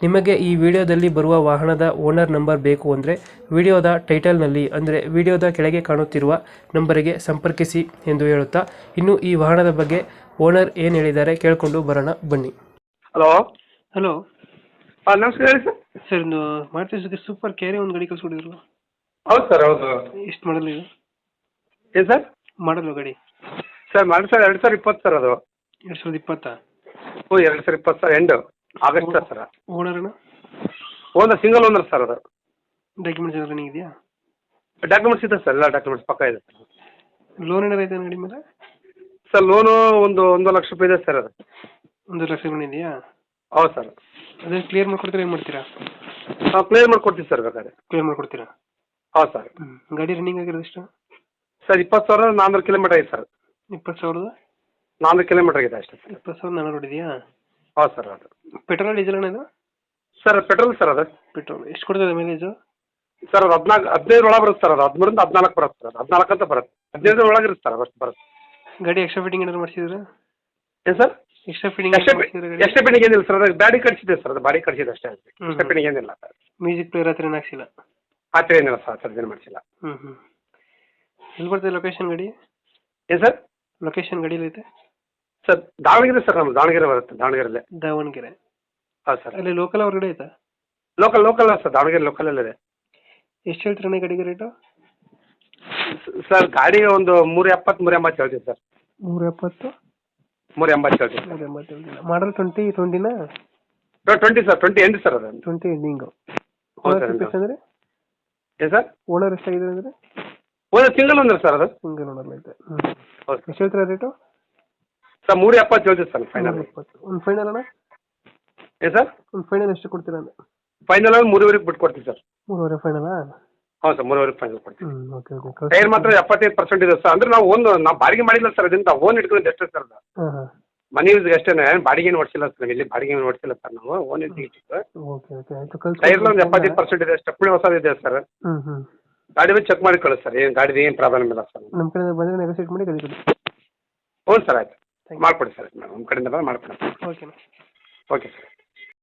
ನಿಮಗೆ ಈ ವಿಡಿಯೋದಲ್ಲಿ ಬರುವ ವಾಹನದ ಓನರ್ ನಂಬರ್ ಬೇಕು ಅಂದರೆ ವಿಡಿಯೋದ ಟೈಟಲ್ನಲ್ಲಿ ಅಂದರೆ ವಿಡಿಯೋದ ಕೆಳಗೆ ಕಾಣುತ್ತಿರುವ ನಂಬರಿಗೆ ಸಂಪರ್ಕಿಸಿ ಎಂದು ಹೇಳುತ್ತಾ ಇನ್ನು ಈ ವಾಹನದ ಬಗ್ಗೆ ಓನರ್ ಏನು ಹೇಳಿದ್ದಾರೆ ಕೇಳಿಕೊಂಡು ಬರೋಣ ಬನ್ನಿ. ಹಲೋ? ಹಲೋ. ಹಾಂ ನಮಸ್ಕಾರ ಹೇಳಿ ಸರ್. ಸರ್ ಒಂದು ಮಾರುತಿ ಸೂಪರ್ ಕೇರಿ ಒಂದು ಗಾಡಿ ಕಳ್ಸ್ಕೊಡಿದ್ರು ಹೌದು ಸರ್ ಹೌದು ಎಷ್ಟು ಮಾಡಲ್ ಇದು? ಏನು ಸರ್? ಮಾಡಲು ಗಾಡಿ. ಸರ್ ಮಾಡಿ ಸರ್ ಎರಡು ಸಾವಿರದ ಇಪ್ಪತ್ತು ಸರ್ ಅದು. ಎರಡು ಸಾವಿರದ ಇಪ್ಪತ್ತಾ? ಹ್ಞೂ ಎರಡು ಸಾವಿರ ಇಪ್ಪತ್ತು ಸರ್ ಎಂಡು. ಆಗಸ್ಟ್ ಸರ್ ಅಣ್ಣ ಓನರ್ ಸಿಂಗಲ್ ಓನರ್ ಸರ್ ಅದು. ಡಾಕ್ಯುಮೆಂಟ್ಸ್ ಏನಾದ್ರು ರನ್ನಿಂಗ್ ಇದೆಯಾ ಡಾಕ್ಯುಮೆಂಟ್ಸ್ ಇದೆ ಸರ್ ಎಲ್ಲ ಡಾಕ್ಯುಮೆಂಟ್ಸ್ ಪಕ್ಕ ಇದೆ. ಸರ್ ಲೋನ್ ಏನಾರು ಐತೆ ಗಾಡಿ ಮೇಲೆ? ಸರ್ ಲೋನು ಒಂದು ಒಂದು ಲಕ್ಷ ರೂಪಾಯಿ ಇದೆ ಸರ್ ಅದು. ಒಂದು ಲಕ್ಷ ಲೋನ್ ಇದೆಯಾ ಹೌದು ಸರ್ ಅದೇ ಕ್ಲಿಯರ್ ಮಾಡ್ಕೊಡ್ತೀರಾ ಏನು ಮಾಡ್ತೀರಾ? ಹಾಂ ಕ್ಲಿಯರ್ ಮಾಡ್ಕೊಡ್ತೀವಿ ಸರ್ ಬೇಕಾದ್ರೆ. ಕ್ಲಿಯರ್ ಮಾಡ್ಕೊಡ್ತೀರಾ? ಹೌದು ಸರ್ ಗಾಡಿ ರನ್ನಿಂಗ್ ಆಗಿರೋದು ಎಷ್ಟು? ಸರ್ ಇಪ್ಪತ್ತು ಸಾವಿರ ನಾನ್ನೂರು ಕಿಲೋಮೀಟರ್ ಇದೆ ಸರ್ ಇಪ್ಪತ್ತು ಸಾವಿರದ? ನಾನ್ನೂರು ಕಿಲೋಮೀಟರ್ ಆಗಿದೆ ಅಷ್ಟೇ ಸರ್ ಇಪ್ಪತ್ತು ಸಾವಿರ ನಾನ್ನೂರು ಹೊಡಿದೆಯಾ ಹೌದು ಸರ್ ಅದು. ಪೆಟ್ರೋಲ್ ಡೀಸೆಲ್ ಅಣ್ಣ ಇದು? ಸರ್ ಪೆಟ್ರೋಲ್ ಸರ್ ಅದು. ಪೆಟ್ರೋಲ್. ಎಷ್ಟು ಕೊಡ್ತದೆ ಮೈಲೇಜು ಸರ್ ಅದು ಹದಿನಾಲ್ಕು ಹದಿನೈದು ಒಳಗೆ ಬರುತ್ತೆ ಸರ್ ಅದು ಹದಿಮೂರಿಂದ ಹದಿನಾಲ್ಕು ಬರುತ್ತೆ ಸರ್ ಹದಿನಾಲ್ಕು ಅಂತ ಬರುತ್ತೆ. ಹದಿನೈದು ಒಳಗೆ ಇರುತ್ತೆ ಸರ್ ಅಷ್ಟು ಬರುತ್ತೆ. ಗಾಡಿ ಎಕ್ಸ್ಟ್ರಾ ಫಿಟ್ಟಿಂಗ್ ಏನಾದ್ರು ಮಾಡಿಸಿದ್ರೆ ಏನು sir? Extra fitting extra pending ಏನಿಲ್ಲ ಸರ್ ಅದು ಬಾಡಿ ಕಡಿಸಿದೆ ಸರ್ ಅದು ಬಾಡಿ ಕಡಿಸಿದೆ ಅಷ್ಟೇ ಅಷ್ಟೇ ಎಕ್ಸ್ಟ್ರಾ ಪೆಂಡಿಂಗ್ ಏನಿಲ್ಲ ಸರ್. ಮ್ಯೂಸಿಕ್ ಪ್ಲೇಯರ್ ಹತ್ರ ಏನು ಹಾಕ್ಸಿಲ್ಲ? ಆ ಥರ ಏನಿಲ್ಲ ಸರ್ ಸರ್ ಏನು ಮಾಡಿಸಿಲ್ಲ. ಹ್ಞೂ ಹ್ಞೂ ಎಲ್ಲಿ ಬರ್ತದೆ ಲೊಕೇಶನ್ ಗಾಡಿ? ಏನು ಸರ್? ಲೊಕೇಶನ್ ಗಾಡಿ ಐತೆ? ಸರ್ ದಾವಣಗೆರೆ ಸರ್ ನಮ್ಮ ದಾವಣಗೆರೆ ಬರುತ್ತೆ ದಾವಣಗೆರೆಲ್ಲೇ ದಾವಣಗೆರೆ. ಹೌದು ಸರ್. ಅಲ್ಲಿ ಲೋಕಲ್ ಹೊರಗಡೆ ಐತಾ? ಲೋಕಲ್ ಲೋಕಲ್ ಸರ್ ದಾವಣಗೆರೆ ಲೋಕಲಲ್ಲಿದೆ ಎಷ್ಟು ಹೇಳ್ತೀರಣ್ಣ ಈ ಗಾಡಿಗೆ ರೇಟು ಸರ್ ಗಾಡಿ ಒಂದು ಮೂರು ಎಪ್ಪತ್ತು ಮೂರು ಎಂಬತ್ತು ಹೇಳ್ತೀವಿ ಸರ್. ನೂರ ಎಪ್ಪತ್ತು ಮೂರು ಎಂಬತ್ತು ಹೇಳ್ತೀವಿ ನೂರ ಎಂಬತ್ತು ಮಾಡಲ್ ಟ್ವೆಂಟಿ ಟ್ವೆಂಟಿನ ಟ್ವೆಂಟಿ ಸರ್ ಟ್ವೆಂಟಿ ಎಂಟು ಸರ್ ಅದು. ಟ್ವೆಂಟಿ ಎಂಡಿಂಗು ಹೌದು ಓನರ್ ಸರ್ ಅಂದರೆ ಏನು ಸರ್? ಓನರ್ ಎಷ್ಟಾಗಿದೆ ಅಂದರೆ? ಒಂದು ಸಿಂಗಲ್ ಅಂದ್ರೆ ಸರ್ ಅದು. ಸಿಂಗಲ್ ಓನರ್ ಐತೆ. ಹ್ಞೂ ಹೌದು ಎಷ್ಟು ಹೇಳ್ತೀರಾ ರೇಟು ಸರ್ ಮೂರು ಎಪ್ಪತ್ತು ಹೇಳ್ತೀವಿ ಸರ್ ಫೈನಲ್ ಒಂದು ಫೈನಲ್ ಅಣ್ಣ? ಏನು ಸರ್? ಒಂದು ಫೈನಲ್ ಎಷ್ಟು ಕೊಡ್ತೀರಾ ಅಂದ್ರೆ ಫೈನಲ್ ಆಗಿ ಮೂರುವರೆಗೆ ಬಿಟ್ಟು ಕೊಡ್ತೀವಿ ಸರ್. ಮೂರುವರೆ ಫೈನಲಾ ಹೌದು ಸರ್ ಮೂರುವರೆಗೆ ಫೈನಲ್ ಕೊಡ್ತೀವಿ ಹ್ಞೂ ಓಕೆ ಓಕೆ ಟೈರ್ ಮಾತ್ರ ಎಪ್ಪತ್ತೈದು ಪರ್ಸೆಂಟ್ ಇದೆ ಸರ್. ಅಂದ್ರೆ ನಾವು ಒಂದು ನಾವು ಬಾಡಿಗೆ ಮಾಡಿಲ್ಲ ಸರ್ ಅದರಿಂದ. ಓನ್ ಇಟ್ಕೊಂಡು ಅಷ್ಟೇ ಸರ್ ಅದು. ಹಾಂ ಹಾಂ. ಮನೆ ಯೂಸ್ಗೆ ಅಷ್ಟೇ ಬಾಡಿಗೆ ಓಡಿಸಿಲ್ಲ ಸರ್. ಇಲ್ಲಿ ಬಾಡಿಗೆ ಓಡಿಸಿಲ್ಲ ಸರ್ ನಾವು. ಓನ್ ಇಟ್ಟಿದ್ದು. ಓಕೆ ಓಕೆ ಆಯಿತು ಟೈರ್ ಒಂದು ಎಪ್ಪತ್ತೈದು ಪರ್ಸೆಂಟ್ ಇದೆ. ಸ್ಟೆಪ್ನಿ ಹೊಸದಿದೆ ಸರ್. ಹ್ಞೂ ಹ್ಞೂ ಗಾಡಿ ಮೇಲೆ ಚೆಕ್ ಮಾಡಿ ಕಳಿಸ್ ಸರ್. ಏನು ಗಾಡಿದು ಏನು ಪ್ರಾಬ್ಲಮ್ ಇಲ್ಲ ಸರ್. ನಮ್ಮ ಕಡೆ ಬಂದರೆ ನೆಗೋಸಿಯೇಟ್ ಮಾಡಿ ಕಳಿಸಿ ಹ್ಞೂ ಸರ್ ಆಯ್ತು. ಮಾಡ್ಕೊಡಿ ಸರ್. ನಮ್ಮ ಕಡೆಯಿಂದ ಬಂದು ಮಾಡ್ಕೊಡಿ. Okay okay sir.